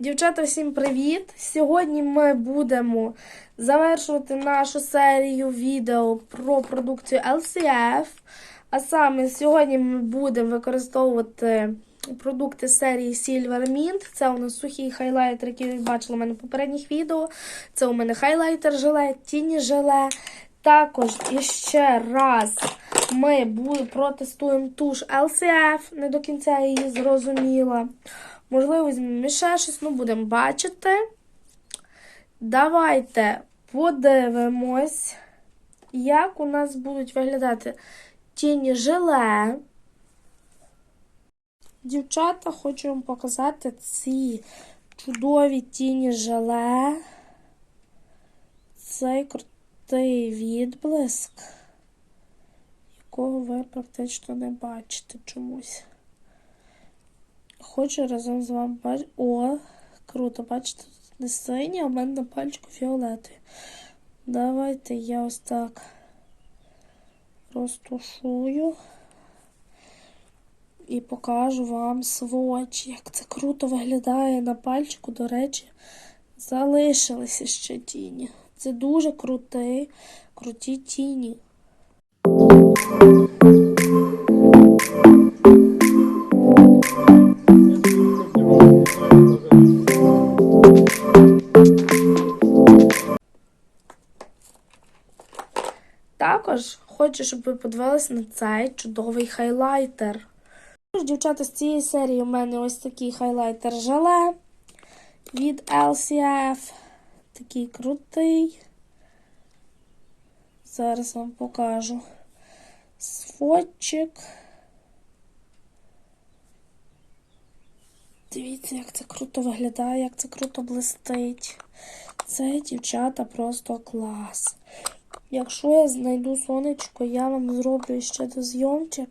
Дівчата, всім привіт! Сьогодні ми будемо завершувати нашу серію відео про продукцію LCF. А саме сьогодні ми будемо використовувати продукти серії Silver Mint. Це у нас сухий хайлайтер, який ви бачили у мене в попередніх відео. Це у мене хайлайтер желе, тіні желе. Також іще раз ми протестуємо туш LCF. Не до кінця її зрозуміла. Можливо, візьмемо ще щось, ну будемо бачити. Давайте подивимось, як у нас будуть виглядати тіні желе. Дівчата, хочу вам показати ці чудові тіні желе. Цей крутий відблиск, якого ви практично не бачите чомусь. Хочу разом з вами бачити. О, круто, бачите, тут не синій, а в мене на пальчику фіолетові. Давайте я ось так розтушую і покажу вам сводч, як це круто виглядає на пальчику, до речі, залишилися ще тіні. Це дуже крутий, круті тіні. Також хочу, щоб ви подивилися на цей чудовий хайлайтер. Також, дівчата, з цієї серії у мене ось такий хайлайтер желе від LCF. Такий крутий. Зараз вам покажу сводчик. Дивіться, як це круто виглядає, як це круто блистить. Це, дівчата, просто клас. Якщо я знайду сонечко, я вам зроблю ще дозйомчик,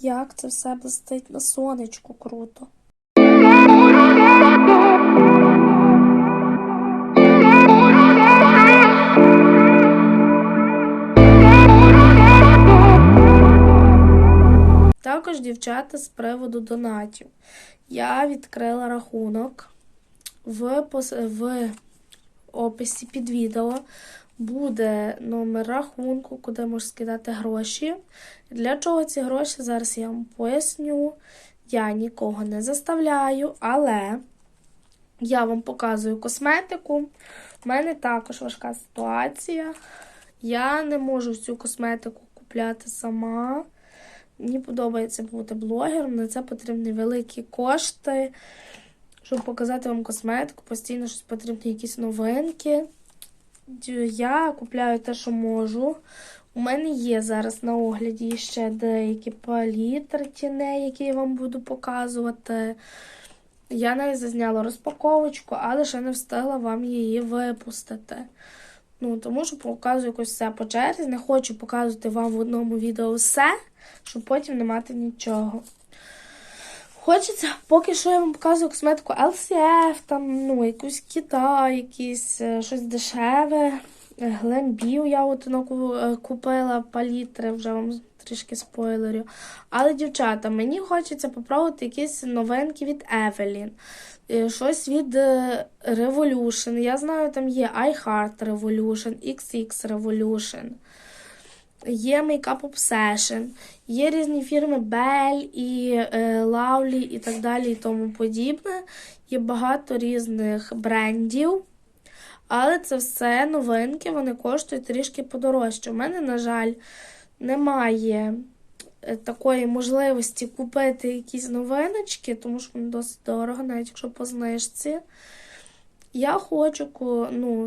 як це все блистить на сонечку круто. Також, дівчата, з приводу донатів. Я відкрила рахунок в, в описі під відео буде номер рахунку, куди можна скидати гроші. Для чого ці гроші? Зараз я вам поясню. Я нікого не заставляю, але я вам показую косметику. У мене також важка ситуація. Я не можу цю косметику купляти сама. Мені подобається бути блогером, на це потрібні великі кошти. Щоб показати вам косметику, постійно щось потрібні якісь новинки. Я купляю те, що можу. У мене є зараз на огляді ще деякі палітри тіней, які я вам буду показувати. Я навіть зазняла розпаковочку, але ще не встигла вам її випустити. Ну, тому що показую якось все по черзі. Не хочу показувати вам в одному відео все, щоб потім не мати нічого. Хочеться, поки що я вам показую косметику LCF, там, ну, якусь Китай, якісь е, щось дешеве. Глембів я от е, купила палітри, вже вам трішки спойлерю. Але, дівчата, мені хочеться попробувати якісь новинки від Evelyn. Е, Щось від Revolution. Я знаю, там є iHeart Revolution, XX Revolution. Є Makeup Obsession, є різні фірми Bell і е, Lovely і так далі і тому подібне. Є багато різних брендів. Але це все новинки, вони коштують трішки подорожче. У мене, на жаль, немає е, такої можливості купити якісь новиночки, тому що вони досить дорого, навіть якщо по знижці. Я хочу ну,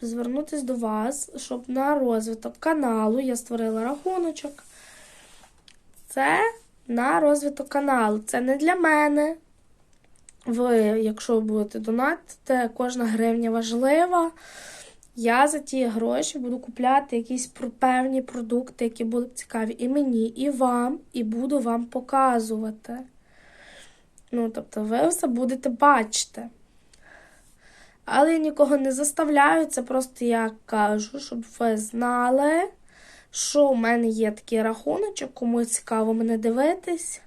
звернутися до вас, щоб на розвиток каналу я створила рахуночок. Це на розвиток каналу. Це не для мене. Ви, якщо будете донатити, кожна гривня важлива. Я за ті гроші буду купляти якісь певні продукти, які будуть цікаві і мені, і вам, і буду вам показувати. Ну, тобто, ви все будете бачити. Але я нікого не заставляю, це просто я кажу, щоб ви знали, що в мене є такий рахуночок, кому цікаво мене дивитись.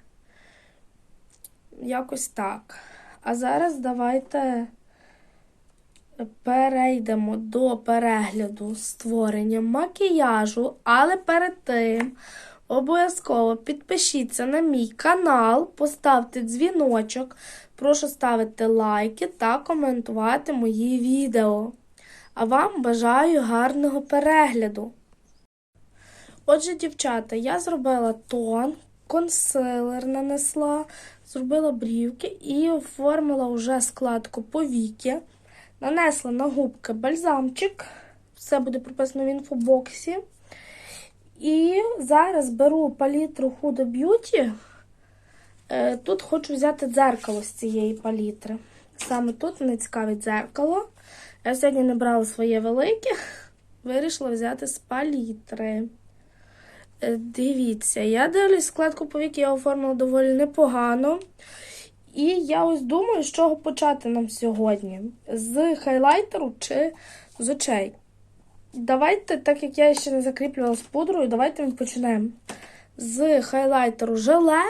Якось так. А зараз давайте перейдемо до перегляду створення макіяжу, але перед тим обов'язково підпишіться на мій канал, поставте дзвіночок, прошу ставити лайки та коментувати мої відео. А вам бажаю гарного перегляду. Отже, дівчата, я зробила тон, консилер нанесла, зробила брівки і оформила вже складку повіки. Нанесла на губки бальзамчик. Все буде прописано в інфобоксі. І зараз беру палітру Huda Beauty. Е, Тут хочу взяти дзеркало з цієї палітри. Саме тут мене цікавить дзеркало. Я сьогодні не брала своє велике, вирішила взяти з палітри. Е, Дивіться, я дивлюсь складку повік, я оформила доволі непогано. І я ось думаю, з чого почати нам сьогодні: з хайлайтеру чи з очей. Давайте, так як я ще не закріплювала з пудрою, давайте ми почнемо з хайлайтеру желе.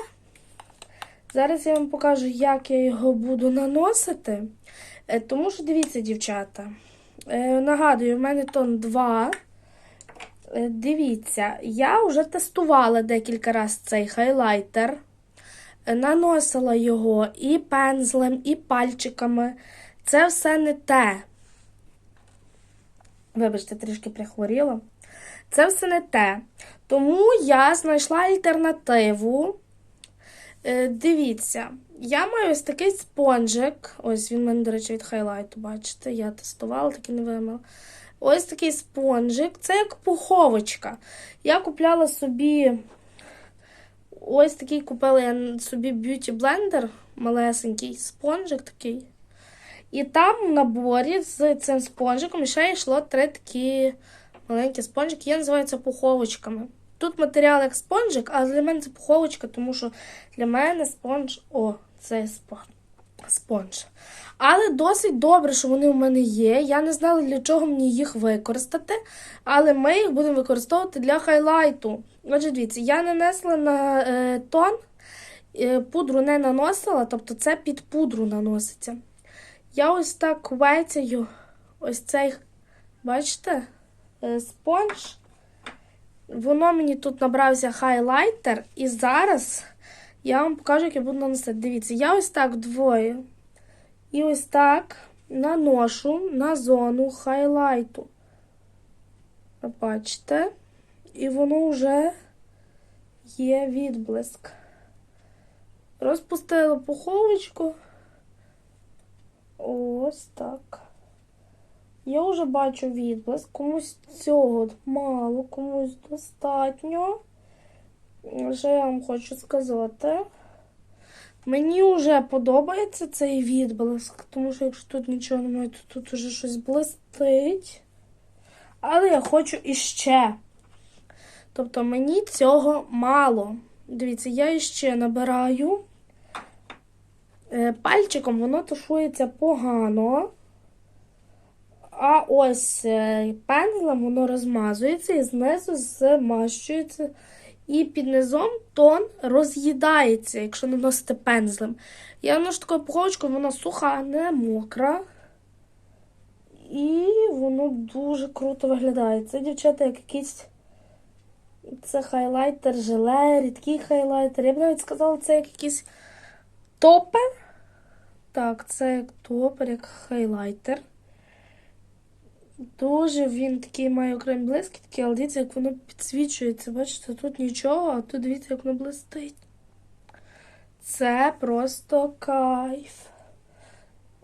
Зараз я вам покажу, як я його буду наносити. Е, Тому що дивіться, дівчата. Е, Нагадую, в мене тон 2. Е, Дивіться, я вже тестувала декілька разів цей хайлайтер. Наносила його і пензлем, і пальчиками. Це все не те. Вибачте, трішки прихворіла. Це все не те. Тому я знайшла альтернативу. Е, Дивіться, я маю ось такий спонжик. Ось він в мене, до речі, від хайлайту, бачите, я тестувала, таки не вимила. Ось такий спонжик. Це як пуховочка. Я купляла собі ось такий купила я собі б'юті блендер, малесенький спонжик такий. І там в наборі з цим спонжиком ще йшло три такі маленькі спонжики. Я називаю це пуховочками. Тут матеріал як спонжик, а для мене це пуховочка, тому що для мене спонж. О, це спонж. спонж. Але досить добре, що вони у мене є. Я не знала, для чого мені їх використати. Але ми їх будемо використовувати для хайлайту. Отже, дивіться, я нанесла на е, тон, е, пудру не наносила, тобто це під пудру наноситься. Я ось так вецяю ось цей, бачите, е, спонж. Воно мені тут набрався хайлайтер, і зараз я вам покажу, як я буду наносити. Дивіться, я ось так двоє. І ось так наношу на зону хайлайту. Бачите? І воно вже є відблиск. Розпустила пуховочку. Ось так. Я вже бачу відблиск. Комусь цього мало, комусь достатньо. Що я вам хочу сказати? Мені вже подобається цей відблиск, тому що якщо тут нічого немає, то тут вже щось блистить. Але я хочу іще. Тобто мені цього мало. Дивіться, я іще набираю. Е, Пальчиком воно тушується погано. А ось е, пензлем воно розмазується і знизу змащується. І під низом тон роз'їдається, якщо наносите пензлем. Я наношу такою пуховочкою, вона суха, не мокра. І воно дуже круто виглядає. Це, дівчата, як якийсь. Це хайлайтер, желе, рідкий хайлайтер. Я б навіть сказала, це як якийсь топер. Так, це як топер, як хайлайтер. Дуже він такий має окремі блиски, такі, але дивіться, як воно підсвічується. Бачите, тут нічого, а тут дивіться, як воно блистить. Це просто кайф.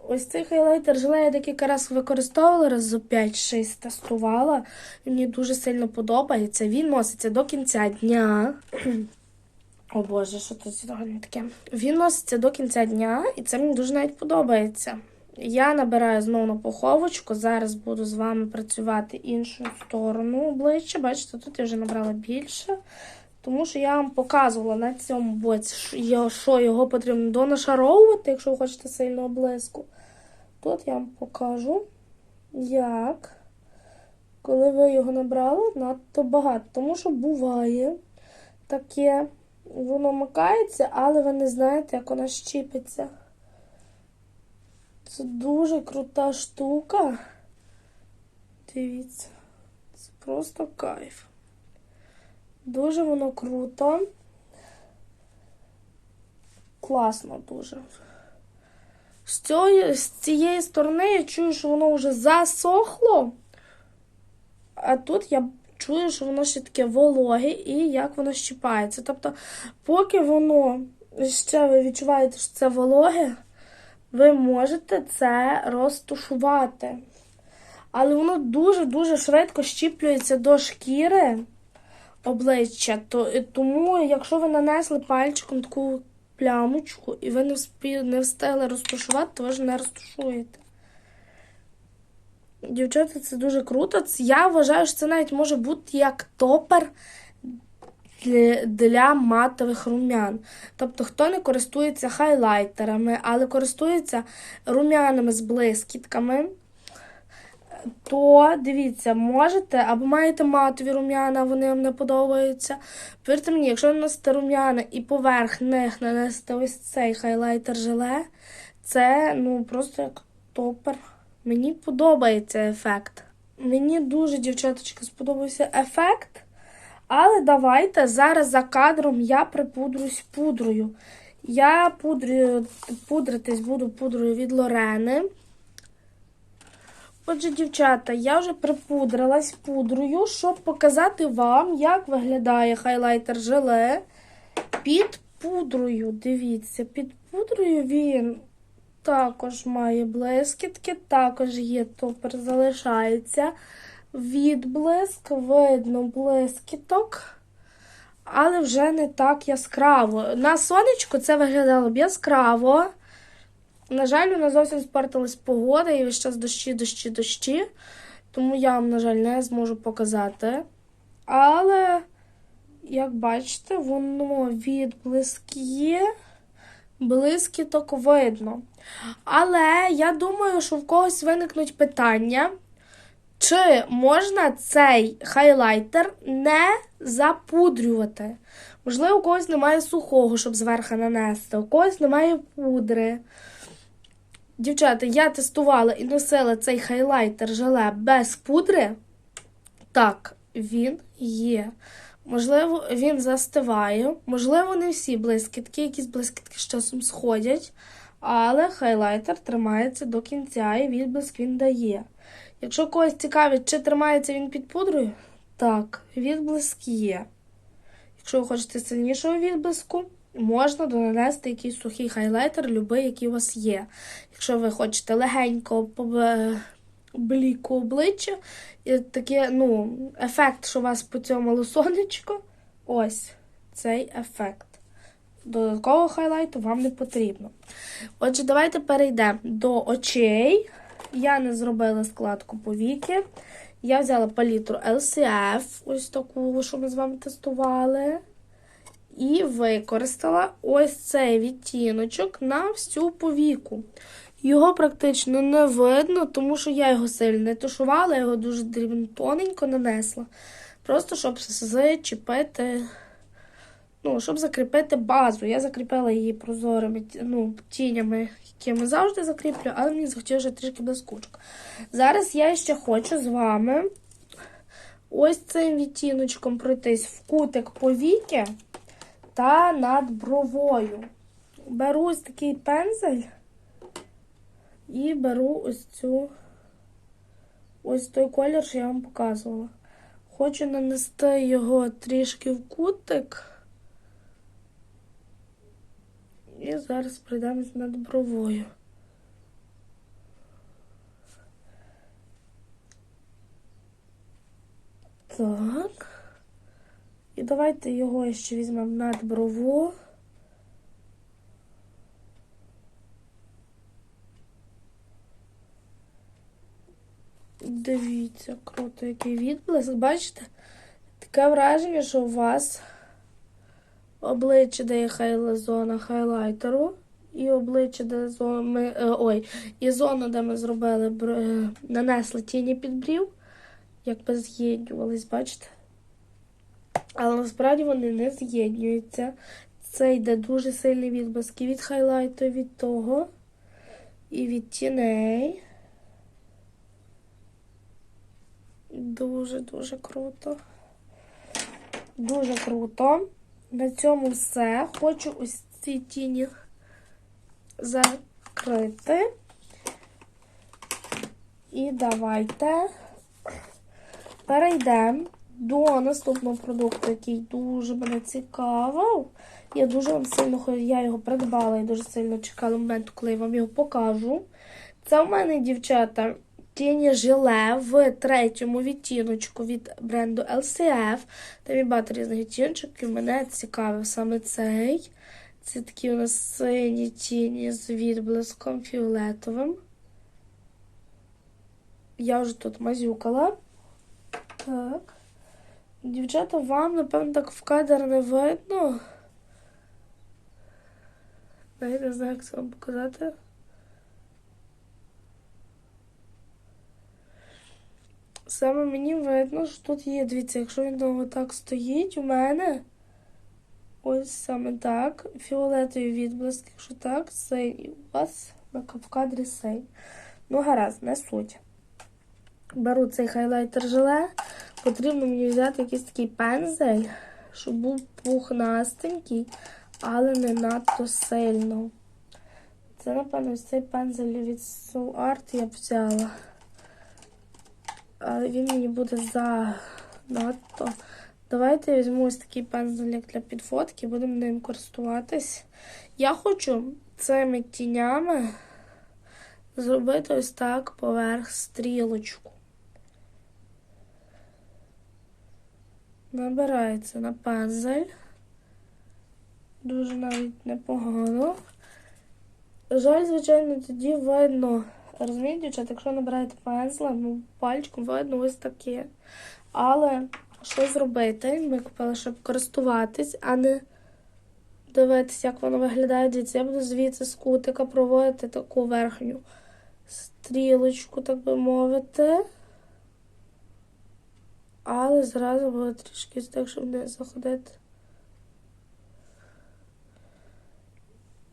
Ось цей хайлайтер желе я декілька разів використовувала, раз за 5-6 тестувала. І мені дуже сильно подобається. Він носиться до кінця дня. О Боже, що сьогодні таке? Він носиться до кінця дня, і це мені дуже навіть подобається. Я набираю знову на пуховочку. Зараз буду з вами працювати іншу сторону обличчя. Бачите, тут я вже набрала більше. Тому що я вам показувала на цьому боці, що його потрібно донашаровувати, якщо ви хочете сильного блиску. Тут я вам покажу, як, коли ви його набрали, надто багато. Тому що буває таке, воно макається, але ви не знаєте, як воно щіпиться. Це дуже крута штука. Дивіться, це просто кайф. Дуже воно круто. Класно дуже. З, цієї, з цієї сторони я чую, що воно вже засохло. А тут я чую, що воно ще таке вологе і як воно щипається. Тобто, поки воно ще ви відчуваєте, що це вологе, ви можете це розтушувати. Але воно дуже-дуже швидко щіплюється до шкіри обличчя. Тому, якщо ви нанесли пальчиком таку плямочку і ви не, вспі, не встигли розтушувати, то ви ж не розтушуєте. Дівчата, це дуже круто. Я вважаю, що це навіть може бути як топер для, матових рум'ян. Тобто, хто не користується хайлайтерами, але користується рум'янами з блискітками, то дивіться, можете або маєте матові рум'яна, вони вам не подобаються. Повірте мені, якщо наносите рум'яна і поверх них нанесете ось цей хайлайтер желе, це ну просто як топер. Мені подобається ефект. Мені дуже, дівчаточка, сподобався ефект. Але давайте зараз за кадром я припудрусь пудрою. Я пудрю, пудритись буду пудрою від Лорени. Отже, дівчата, я вже припудрилась пудрою, щоб показати вам, як виглядає хайлайтер желе під пудрою. Дивіться, під пудрою він також має блискітки, також є топер, залишається відблиск, видно блискіток, але вже не так яскраво. На сонечку це виглядало б яскраво. На жаль, у нас зовсім спортилась погода і весь час дощі, дощі, дощі. Тому я вам, на жаль, не зможу показати. Але, як бачите, воно відблискає, блискіток видно. Але я думаю, що в когось виникнуть питання, чи можна цей хайлайтер не запудрювати. Можливо, у когось немає сухого, щоб зверху нанести, у когось немає пудри. Дівчата, я тестувала і носила цей хайлайтер желе без пудри. Так, він є. Можливо, він застиває. Можливо, не всі блискітки, якісь блискітки з часом сходять. Але хайлайтер тримається до кінця і відблиск він дає. Якщо когось цікавить, чи тримається він під пудрою, так, відблиск є. Якщо ви хочете сильнішого відблиску, можна донести якийсь сухий хайлайтер, любий, який у вас є. Якщо ви хочете легенько бліку обличчя, і таке, ну, ефект, що у вас поцьомало сонечко, ось цей ефект. Додаткового хайлайту вам не потрібно. Отже, давайте перейдемо до очей. Я не зробила складку повіки. Я взяла палітру LCF, ось таку, що ми з вами тестували. І використала ось цей відтіночок на всю повіку. Його практично не видно, тому що я його сильно не тушувала, я його дуже дрібно тоненько нанесла. Просто щоб зачепити, ну, щоб закріпити базу. Я закріпила її прозорими ну, тінями, якими завжди закріплю, але мені захотілося трішки блискучок. Зараз я ще хочу з вами ось цим відтіночком пройтись в кутик повіки та над бровою. Беру ось такий пензель і беру ось цю ось той колір, що я вам показувала. Хочу нанести його трішки в кутик. І зараз пройдемось над бровою. Так. І давайте його ще візьмемо над брову. Дивіться, круто, який відблиск. Бачите? Таке враження, що у вас обличчя, де є хай... зона хайлайтеру, і обличчя, де зона, ми, е, ой, і зона, де ми зробили, е, нанесли тіні під брів, якби з'єднювались, бачите? Але насправді вони не з'єднуються. Це йде дуже сильний відблиск від хайлайту, від того. і від тіней. Дуже-дуже круто. Дуже круто. На цьому все. Хочу ось ці тіні закрити. І давайте перейдемо до наступного продукту, який дуже мене цікавив. Я дуже вам сильно я його придбала і дуже сильно чекала моменту, коли я вам його покажу. Це у мене, дівчата, тіні жиле в третьому відтіночку від бренду LCF. Там є багато різних відтіночок, і мене цікавив саме цей. Це такі у нас сині тіні з відблиском фіолетовим. Я вже тут мазюкала. Так. Дівчата, вам, напевно, так в кадр не видно. Навіть не знаю, як це вам показати. Саме мені видно, що тут є, дивіться, якщо він довго так стоїть у мене. Ось саме так. Фіолетовий відблиск, якщо так, синій. У вас в кадрі синій. Ну, гаразд, не суть. Беру цей хайлайтер желе. Потрібно мені взяти якийсь такий пензель, щоб був пухнастенький, але не надто сильно. Це, напевно, цей пензель від Soul Art я взяла. Але він мені буде занадто. Давайте я візьму ось такий пензель як для підфотки, будемо ним користуватись. Я хочу цими тінями зробити ось так поверх стрілочку. Набирається на пензель. Дуже навіть непогано. Жаль, звичайно, тоді видно. Розумієте, якщо набираєте пензлем, ну, пальчиком видно ось таке. Але що зробити? Ми купили, щоб користуватись, а не дивитися, як воно виглядає. Дивіться, я буду звідси з кутика проводити таку верхню стрілочку, так би мовити. Але зразу буде трішки так, щоб не заходити.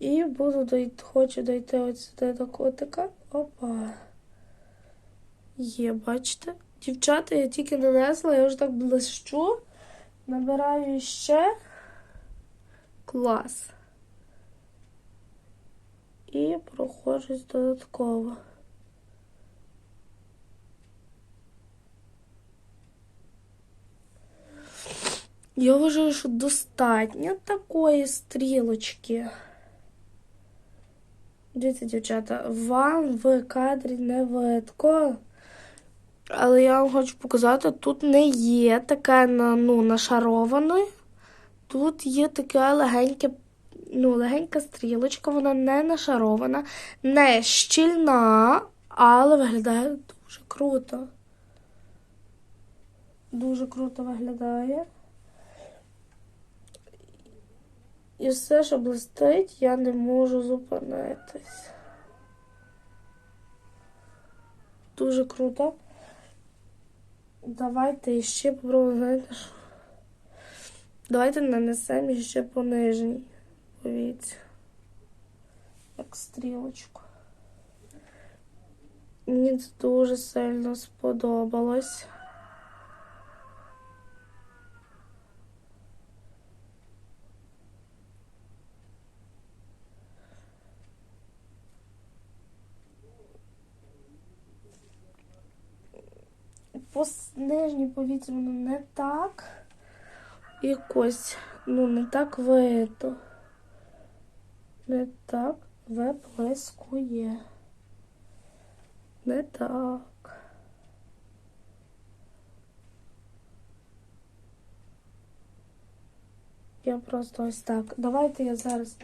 І буду дойти, хочу дойти от сюди до котика. Опа. Є, бачите? Дівчата, я тільки нанесла, я вже так блищу. Набираю ще клас. І проходжусь додатково. Я вважаю, що достатньо такої стрілочки. Дивіться, дівчата, вам в кадрі не видко. Але я вам хочу показати, тут не є таке ну, нашароване. Тут є таке легеньке, ну, легенька стрілочка, вона не нашарована, не щільна, але виглядає дуже круто. Дуже круто виглядає. І все, що блистить, я не можу зупинитись. Дуже круто. Давайте ще попробуємо? Давайте нанесемо ще по нижній. Повіться. Як стрілочку. Мені це дуже сильно сподобалось. по нижній повітрі воно не так. Якось, ну, не так видно. Не так виблискує. Не так. Я просто ось так. Давайте я зараз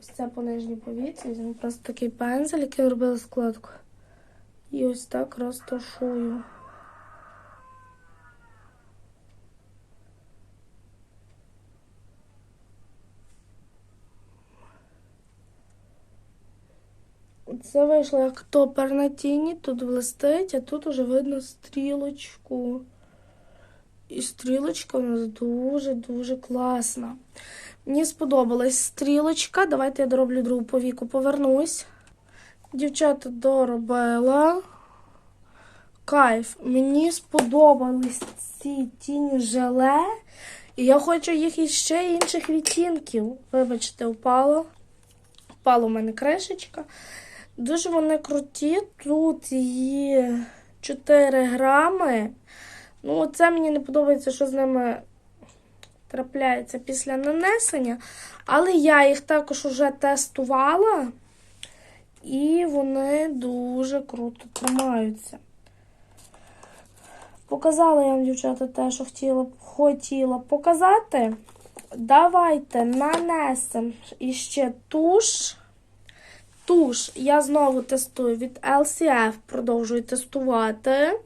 ось це по нижній повітрі. Візьму просто такий пензель, який робила складку. І ось так розташую. Це вийшло як топер на тіні, тут блистить, а тут уже видно стрілочку. І стрілочка у нас дуже-дуже класна. Мені сподобалась стрілочка. Давайте я дороблю другу повіку, повернусь. Дівчата доробила. Кайф. Мені сподобались ці тіні желе. І я хочу їх іще інших відтінків. Вибачте, впало. Впала у мене кришечка. Дуже вони круті. Тут є 4 грами. Ну, це мені не подобається, що з ними трапляється після нанесення. Але я їх також вже тестувала. І вони дуже круто тримаються. Показала я вам, дівчата, те, що хотіла, хотіла показати. Давайте нанесемо іще туш. Туш я знову тестую від LCF, продовжую тестувати.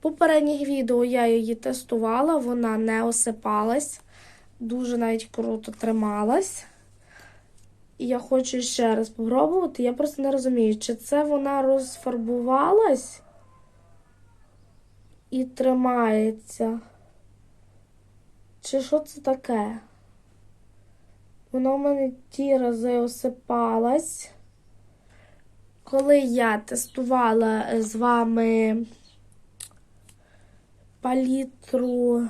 Попередніх відео я її тестувала, вона не осипалась. Дуже навіть круто трималась. І я хочу ще раз спробувати. Я просто не розумію, чи це вона розфарбувалась і тримається. Чи що це таке? Вона в мене ті рази осипалась. Коли я тестувала з вами палітру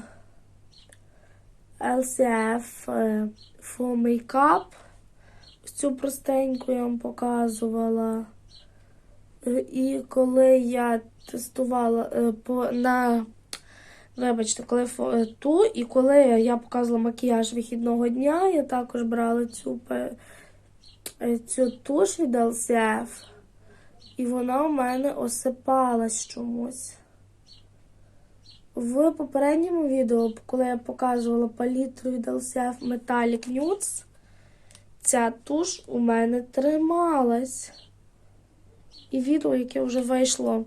LCF е, Full Makeup, цю простеньку я вам показувала. Е, І коли я тестувала е, на Вибачте, коли е, ту, і коли я показувала макіяж вихідного дня, я також брала цю, е, цю туш від LCF, і вона у мене осипалась чомусь. В попередньому відео, коли я показувала палітру від LCF Metallic Nudes, ця туш у мене трималась. І відео, яке вже вийшло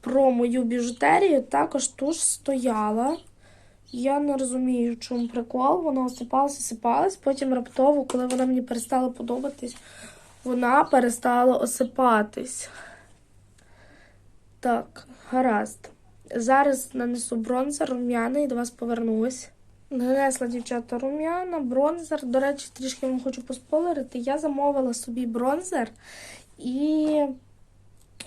про мою біжутерію, також туш стояла. Я не розумію, в чому прикол. Вона осипалась, осипалась. Потім раптово, коли вона мені перестала подобатись, вона перестала осипатись. Так, гаразд. Зараз нанесу бронзер, рум'яна і до вас повернусь. Нанесла дівчата рум'яна, бронзер. До речі, трішки вам хочу поспойлерити. Я замовила собі бронзер і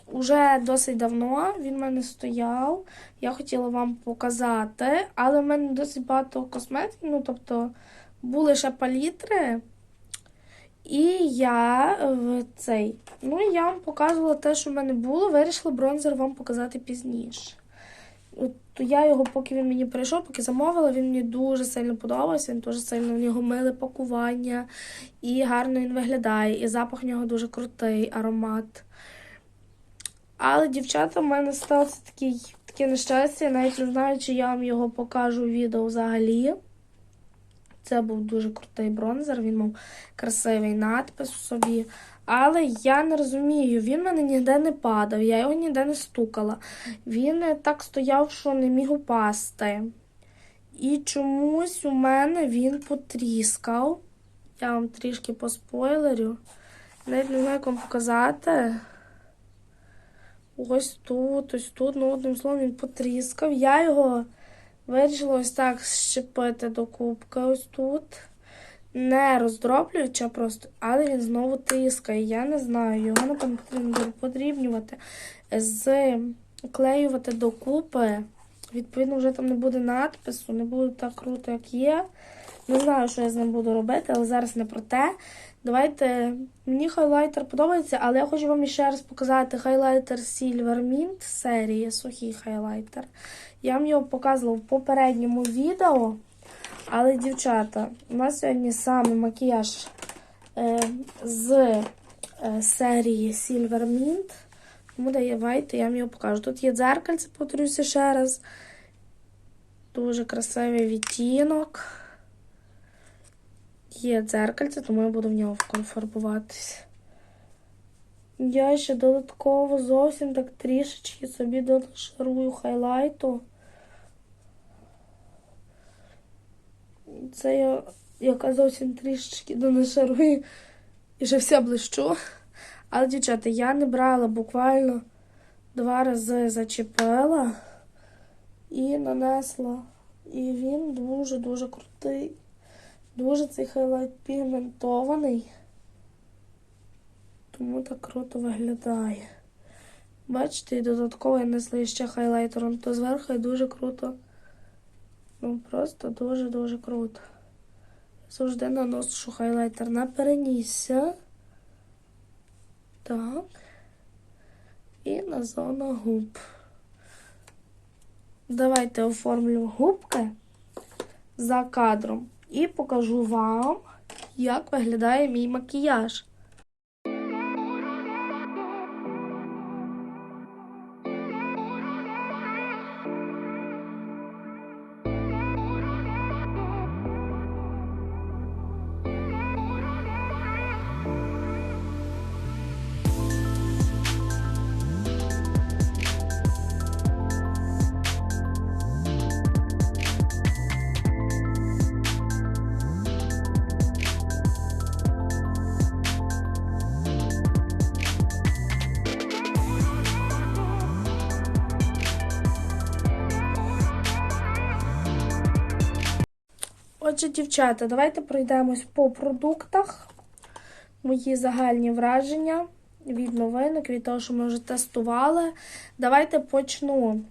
уже досить давно він в мене стояв. Я хотіла вам показати, але в мене досить багато косметики, ну тобто були ще палітри. І я в цей. Ну, я вам показувала те, що в мене було. Вирішила бронзер вам показати пізніше. От я його, поки він мені прийшов, поки замовила, він мені дуже сильно подобався. Він дуже сильно в нього миле пакування, і гарно він виглядає. І запах в нього дуже крутий аромат. Але, дівчата, в мене стався такий, таке нещастя. Я навіть не знаю, чи я вам його покажу в відео взагалі. Це був дуже крутий бронзер, він мав красивий надпис у собі. Але я не розумію, він мене ніде не падав, я його ніде не стукала. Він так стояв, що не міг упасти. І чомусь у мене він потріскав. Я вам трішки поспойлерю. Навіть не знаю, як вам показати. Ось тут, ось тут, ну одним словом, він потріскав. Я його вирішила ось так щепити до кубка ось тут. Не роздроблюючи просто, але він знову тріскає. Я не знаю, його напевно потрібно подрібнювати, зклеювати докупи. Відповідно, вже там не буде надпису, не буде так круто, як є. Не знаю, що я з ним буду робити, але зараз не про те. Давайте. Мені хайлайтер подобається, але я хочу вам ще раз показати хайлайтер Silver Mint серії, сухий хайлайтер. Я вам його показувала в попередньому відео. Але, дівчата, у нас сьогодні саме макіяж е, з е, серії Silver Mint. Тому давайте я вам його покажу. Тут є дзеркальце, повторюся ще раз. Дуже красивий відтінок. Є дзеркальце, тому я буду в нього фарбуватись. Я ще додатково зовсім так трішечки собі дошарую хайлайту. Це я, яка зовсім трішечки донашарую і вже вся блищу. Але, дівчата, я не брала буквально два рази зачепила і нанесла. І він дуже-дуже крутий. Дуже цей хайлайт пігментований. тому так круто виглядає. Бачите, і додатково я несла ще хайлайтером, то зверху і дуже круто. Ну, просто дуже-дуже круто. Завжди наношу хайлайтер на перенісся. Так. І на зону губ. Давайте оформлю губки за кадром і покажу вам, як виглядає мій макіяж. Отже, дівчата, давайте пройдемось по продуктах. Мої загальні враження від новинок, від того, що ми вже тестували. Давайте почну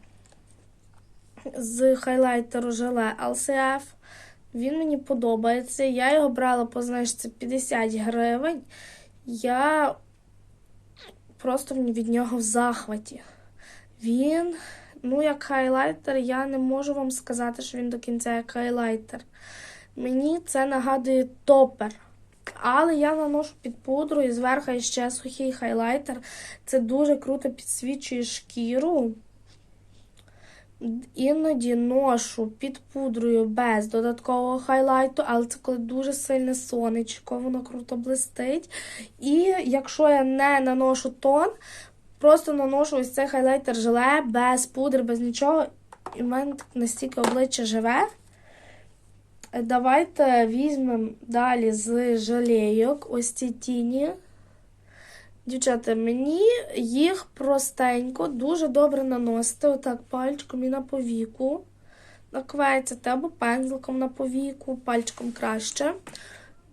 з хайлайтеру желе LCF. Він мені подобається. Я його брала по знижці 50 гривень. Я просто від нього в захваті. Він, ну, як хайлайтер, я не можу вам сказати, що він до кінця як хайлайтер. Мені це нагадує топер. Але я наношу під пудру і зверху ще сухий хайлайтер. Це дуже круто підсвічує шкіру. Іноді ношу під пудрою без додаткового хайлайту, але це коли дуже сильне сонечко, воно круто блистить. І якщо я не наношу тон, просто наношу ось цей хайлайтер желе без пудри, без нічого. І в мене так настільки обличчя живе. Давайте візьмемо далі з жалейок ось ці тіні. Дівчата, мені їх простенько, дуже добре наносити отак пальчиком і на повіку. Наквається або пензликом на повіку, пальчиком краще.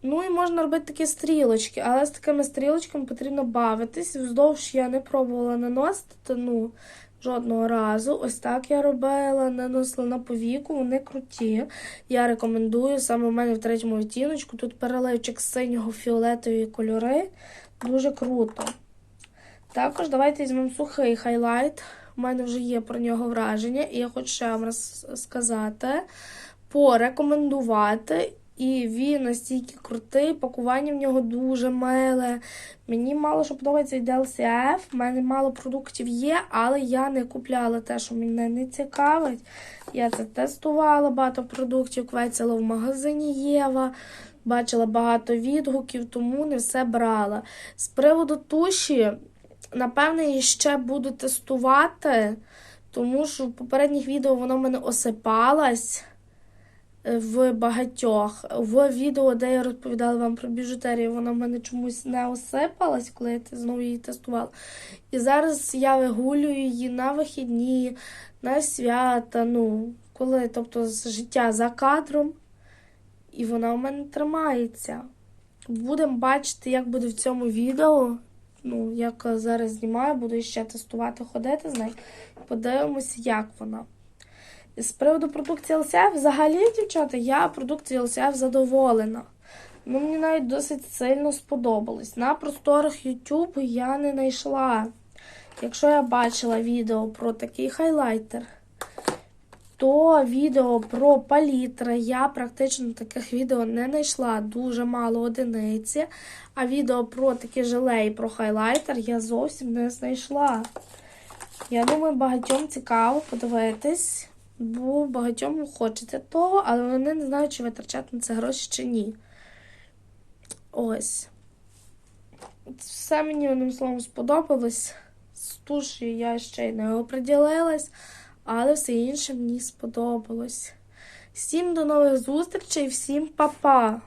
Ну і можна робити такі стрілочки, але з такими стрілочками потрібно бавитись. Вздовж я не пробувала наносити, ну, жодного разу. Ось так я робила, наносила на повіку, вони круті. Я рекомендую саме у мене в третьому відтіночку. Тут переливчик синього фіолетові кольори. Дуже круто. Також давайте візьмемо сухий хайлайт. У мене вже є про нього враження, і я хочу ще вам сказати, порекомендувати. І він настільки крутий, пакування в нього дуже миле. Мені мало що подобається від LCF, в мене мало продуктів є, але я не купляла те, що мене не цікавить. Я це тестувала, багато продуктів квецяла в магазині Єва. Бачила багато відгуків, тому не все брала. З приводу туші, напевне, ще буду тестувати, тому що в попередніх відео воно в мене осипалось в багатьох. В відео, де я розповідала вам про біжутерію, вона в мене чомусь не осипалась, коли я знову її тестувала. І зараз я вигулюю її на вихідні, на свята, ну, коли, тобто, життя за кадром. І вона у мене тримається. Будемо бачити, як буде в цьому відео. Ну, як зараз знімаю, буду ще тестувати, ходити з нею. Подивимося, як вона. З приводу продукції LCF, взагалі, дівчата, я продукцією LCF задоволена. Ну, мені навіть досить сильно сподобалось. На просторах YouTube я не знайшла. Якщо я бачила відео про такий хайлайтер, то відео про палітри я практично таких відео не знайшла. Дуже мало одиниці. А відео про такі желе і про хайлайтер я зовсім не знайшла. Я думаю, багатьом цікаво подивитись. Бо багатьом хочеться того, але вони не знають, чи витрачати на це гроші чи ні. Ось. Все мені одним словом сподобалось. З туші я ще й не оприділилась, але все інше мені сподобалось. Всім до нових зустрічей, всім па-па!